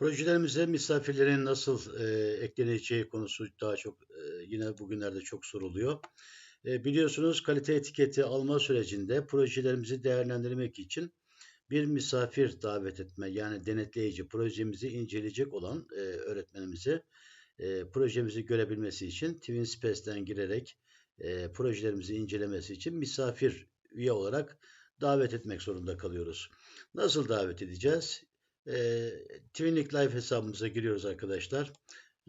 Projelerimize misafirlerin nasıl e, ekleneceği konusu daha çok e, yine bugünlerde çok soruluyor. E, biliyorsunuz kalite etiketi alma sürecinde projelerimizi değerlendirmek için bir misafir davet etme yani denetleyici projemizi inceleyecek olan e, öğretmenimizi e, projemizi görebilmesi için TwinSpace'den girerek e, projelerimizi incelemesi için misafir üye olarak davet etmek zorunda kalıyoruz. Nasıl davet edeceğiz? E, Twinlink Live hesabımıza giriyoruz arkadaşlar.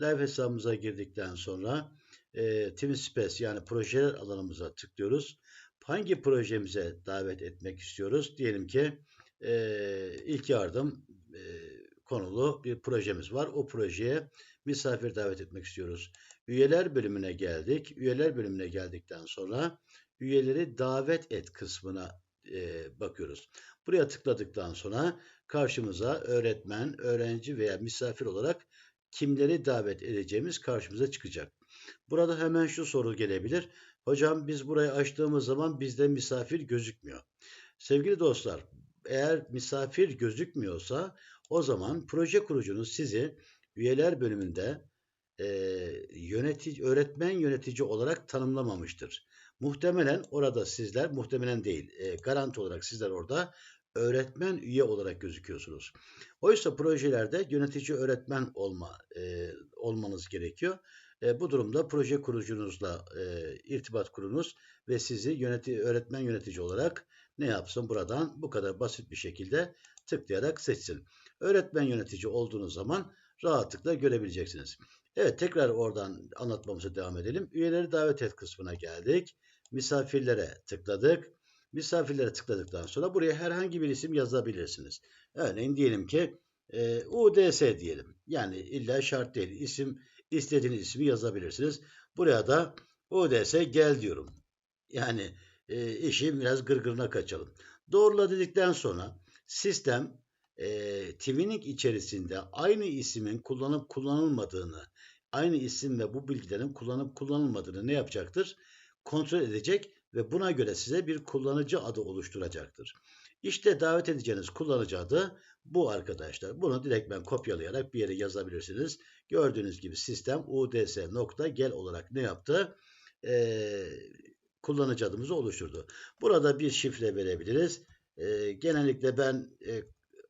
Live hesabımıza girdikten sonra e, TwinSpace yani projeler alanımıza tıklıyoruz. Hangi projemize davet etmek istiyoruz? Diyelim ki e, ilk yardım e, konulu bir projemiz var. O projeye misafir davet etmek istiyoruz. Üyeler bölümüne geldik. Üyeler bölümüne geldikten sonra üyeleri davet et kısmına e, bakıyoruz. Buraya tıkladıktan sonra karşımıza öğretmen, öğrenci veya misafir olarak kimleri davet edeceğimiz karşımıza çıkacak. Burada hemen şu soru gelebilir. Hocam biz burayı açtığımız zaman bizde misafir gözükmüyor. Sevgili dostlar, eğer misafir gözükmüyorsa o zaman proje kurucunuz sizi üyeler bölümünde e, yönetici, öğretmen yönetici olarak tanımlamamıştır. Muhtemelen orada sizler, muhtemelen değil, e, garanti olarak sizler orada öğretmen üye olarak gözüküyorsunuz. Oysa projelerde yönetici öğretmen olma e, olmanız gerekiyor. E, bu durumda proje kurucunuzla e, irtibat kurunuz ve sizi yöneti, öğretmen yönetici olarak ne yapsın buradan bu kadar basit bir şekilde tıklayarak seçsin. Öğretmen yönetici olduğunuz zaman rahatlıkla görebileceksiniz. Evet tekrar oradan anlatmamıza devam edelim. Üyeleri davet et kısmına geldik. Misafirlere tıkladık. Misafirlere tıkladıktan sonra buraya herhangi bir isim yazabilirsiniz. Örneğin diyelim ki e, UDS diyelim. Yani illa şart değil. İsim istediğiniz ismi yazabilirsiniz. Buraya da UDS gel diyorum. Yani e, işi biraz gırgırına kaçalım. Doğrula dedikten sonra sistem e, Twinning içerisinde aynı ismin kullanıp kullanılmadığını, aynı isim ve bu bilgilerin kullanıp kullanılmadığını ne yapacaktır? Kontrol edecek ve buna göre size bir kullanıcı adı oluşturacaktır. İşte davet edeceğiniz kullanıcı adı bu arkadaşlar. Bunu direkt ben kopyalayarak bir yere yazabilirsiniz. Gördüğünüz gibi sistem uds.gel olarak ne yaptı? Ee, kullanıcı adımızı oluşturdu. Burada bir şifre verebiliriz. Ee, genellikle ben e,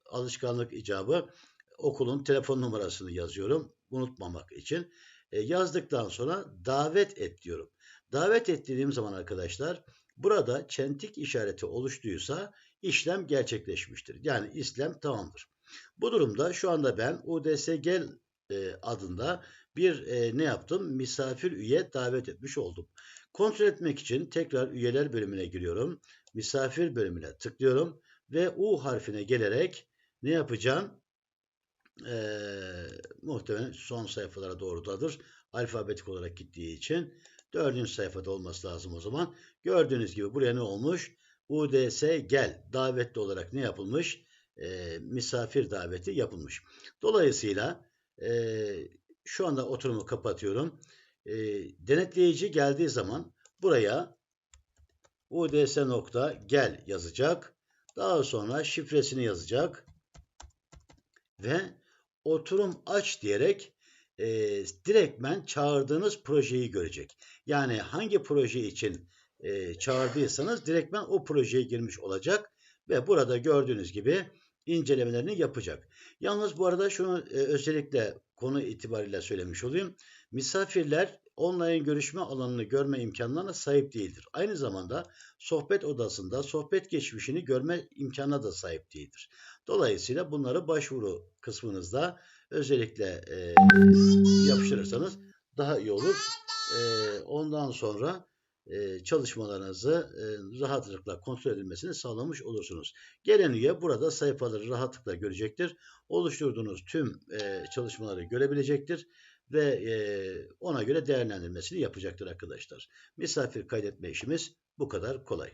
alışkanlık icabı okulun telefon numarasını yazıyorum. Unutmamak için. E, yazdıktan sonra davet et diyorum. Davet ettiğim zaman arkadaşlar burada çentik işareti oluştuysa işlem gerçekleşmiştir. Yani işlem tamamdır. Bu durumda şu anda ben UDSGel e, adında bir e, ne yaptım? Misafir üye davet etmiş oldum. Kontrol etmek için tekrar üyeler bölümüne giriyorum. Misafir bölümüne tıklıyorum ve U harfine gelerek ne yapacağım? Ee, muhtemelen son sayfalara doğrudadır. Alfabetik olarak gittiği için. Dördüncü sayfada olması lazım o zaman. Gördüğünüz gibi buraya ne olmuş? UDS gel davetli olarak ne yapılmış? E, misafir daveti yapılmış. Dolayısıyla e, şu anda oturumu kapatıyorum. E, denetleyici geldiği zaman buraya uds nokta gel yazacak. Daha sonra şifresini yazacak ve oturum aç diyerek e, direktmen çağırdığınız projeyi görecek. Yani hangi proje için e, çağırdıysanız direktmen o projeye girmiş olacak ve burada gördüğünüz gibi incelemelerini yapacak. Yalnız bu arada şunu e, özellikle konu itibariyle söylemiş olayım. Misafirler online görüşme alanını görme imkanlarına sahip değildir. Aynı zamanda sohbet odasında sohbet geçmişini görme imkanına da sahip değildir. Dolayısıyla bunları başvuru kısmınızda özellikle e, yapıştırırsanız daha iyi olur. E, ondan sonra e, çalışmalarınızı e, rahatlıkla kontrol edilmesini sağlamış olursunuz. Gelen üye burada sayfaları rahatlıkla görecektir. Oluşturduğunuz tüm e, çalışmaları görebilecektir ve e, ona göre değerlendirmesini yapacaktır arkadaşlar. Misafir kaydetme işimiz bu kadar kolay.